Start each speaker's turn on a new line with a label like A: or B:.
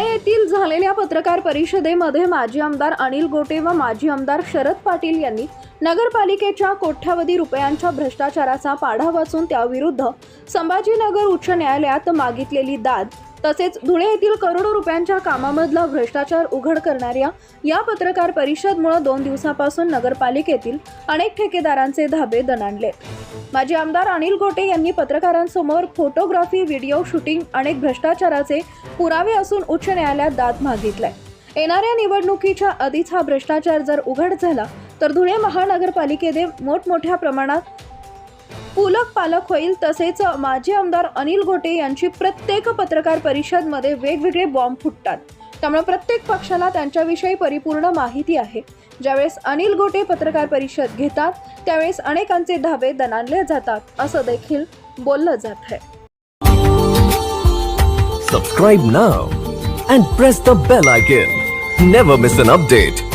A: येथील झालेल्या पत्रकार परिषदेमध्ये माजी आमदार अनिल गोटे व माजी आमदार शरद पाटील यांनी नगरपालिकेच्या कोट्यावधी रुपयांच्या भ्रष्टाचाराचा पाढा वाचून त्याविरुद्ध संभाजीनगर उच्च न्यायालयात मागितलेली दाद तसेच धुळे येथील करोडो रुपयांच्या कामामधला भ्रष्टाचार उघड करणाऱ्या या पत्रकार परिषदमुळे दोन दिवसापासून नगरपालिकेतील अनेक ठेकेदारांचे धाबे दणाणले. माजी आमदार अनिल गोटे यांनी पत्रकारांसमोर फोटोग्राफी व्हिडिओ शूटिंग अनेक भ्रष्टाचाराचे पुरावे असून उच्च न्यायालयात दाद मागितलाय. येणाऱ्या निवडणुकीच्या आधीच हा भ्रष्टाचार जर उघड झाला तर धुळे महानगरपालिकेने मोठमोठ्या प्रमाणात पुलक पालक होईल तसेच माजी आमदार अनिल गोटे यांची प्रत्येक पत्रकार परिषदमध्ये वेगवेगळे बॉम्ब फुटतात. त्यामुळे प्रत्येक पक्षाला त्यांच्याविषयी परिपूर्ण माहिती आहे. ज्यावेळेस अनिल गोटे पत्रकार परिषद घेतात त्यावेळेस अनेकांचे धाबे दणानले जातात असं देखील बोललं जात आहे.
B: Subscribe now and press the bell icon never miss an update